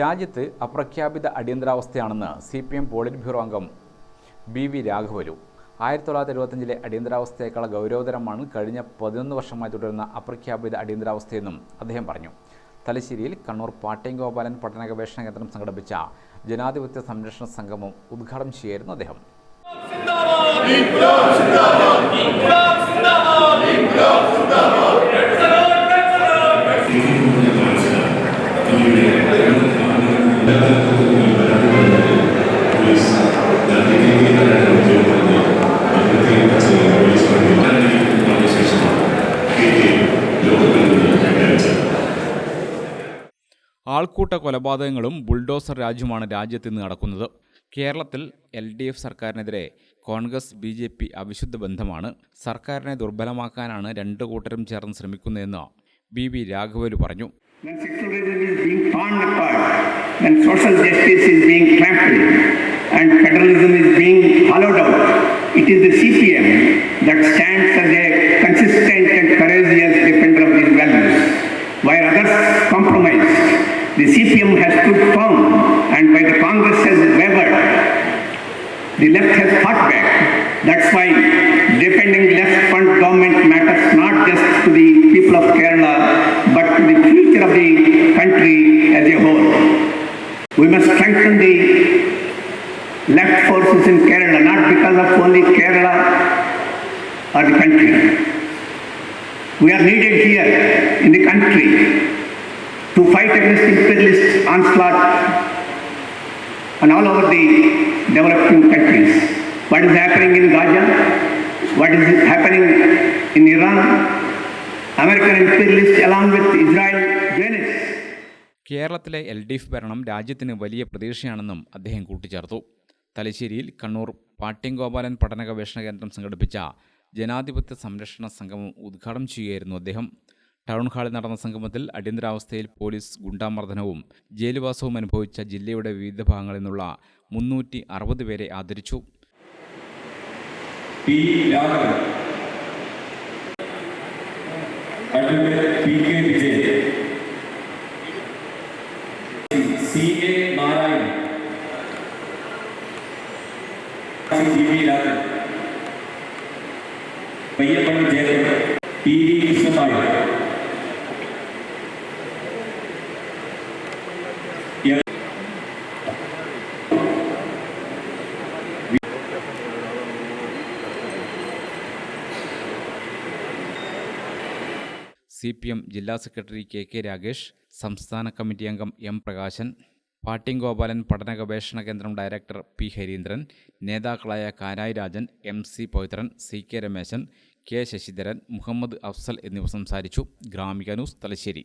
രാജ്യത്ത് അപ്രഖ്യാപിത അടിയന്തരാവസ്ഥയാണെന്ന് C P M polit bureau അംഗം ബി വി രാഘവലു. ആയിരത്തി തൊള്ളായിരത്തി എഴുപത്തഞ്ചിലെ അടിയന്തരാവസ്ഥയേക്കാൾ ഗൗരവതരമാണ് കഴിഞ്ഞ പതിനൊന്ന് വർഷമായി തുടരുന്ന അപ്രഖ്യാപിത അടിയന്തരാവസ്ഥയെന്നും അദ്ദേഹം പറഞ്ഞു. തലശ്ശേരിയിൽ കണ്ണൂർ പാട്ടയം ഗോപാലൻ പഠന ഗവേഷണ കേന്ദ്രം സംഘടിപ്പിച്ച ജനാധിപത്യ സംരക്ഷണ സംഗമം ഉദ്ഘാടനം ചെയ്യായിരുന്നു അദ്ദേഹം. ആൾക്കൂട്ട കൊലപാതകങ്ങളും ബുൾഡോസർ രാജ്യമാണ് രാജ്യത്ത് ഇന്ന് നടക്കുന്നത്. കേരളത്തിൽ എൽ ഡി എഫ് സർക്കാരിനെതിരെ കോൺഗ്രസ് ബി ജെ പി അവിശുദ്ധ ബന്ധമാണ്. സർക്കാരിനെ ദുർബലമാക്കാനാണ് രണ്ടു കൂട്ടരും ചേർന്ന് ശ്രമിക്കുന്നതെന്ന് ബി വി രാഘവലു പറഞ്ഞു. When secularism is being torn apart, when social justice is being trampled, and federalism is being hollowed out, it is the CPM that stands as a consistent and courageous defender of these values. While others compromise, the CPM has stood firm, and while the Congress has wavered, the left has fought back. That's why defending left front government matters not just to the people of Kerala, but to the We must strengthen the left forces in Kerala, not because of only Kerala or the country. We are needed here in the country to fight against imperialist onslaught and all over the developing countries. What is happening in Gaza? What is happening in Iran? American imperialists along with Israel. കേരളത്തിലെ L D F ഭരണം രാജ്യത്തിന് വലിയ പ്രതീക്ഷയാണെന്നും അദ്ദേഹം കൂട്ടിച്ചേർത്തു. തലശ്ശേരിയിൽ കണ്ണൂർ പാട്ട്യംഗോപാലൻ പഠന ഗവേഷണ കേന്ദ്രം സംഘടിപ്പിച്ച ജനാധിപത്യ സംരക്ഷണ സംഗമം ഉദ്ഘാടനം ചെയ്യുകയായിരുന്നു അദ്ദേഹം. ടൗൺ ഹാളിൽ നടന്ന സംഗമത്തിൽ അടിയന്തരാവസ്ഥയിൽ പോലീസ് ഗുണ്ടാമർദ്ദനവും ജയിൽവാസവും അനുഭവിച്ച ജില്ലയുടെ വിവിധ ഭാഗങ്ങളിൽ നിന്നുള്ള മുന്നൂറ്റി അറുപത് പേരെ ആദരിച്ചു. P. T V Rajan Payyappally Jayadevan T V Krishnan Nair C P M ജില്ലാ സെക്രട്ടറി കെ കെ രാഗേഷ് സംസ്ഥാന കമ്മിറ്റി അംഗം എം പ്രകാശൻ പാട്ടിയം ഗോപാലൻ പഠന ഗവേഷണ കേന്ദ്രം ഡയറക്ടർ പി ഹരീന്ദ്രൻ നേതാക്കളായ Kanayi Rajan M C Pavithran C K Rameshan K Sasidharan Muhammad Afzal എന്നിവർ സംസാരിച്ചു. Gramika news Thalassery.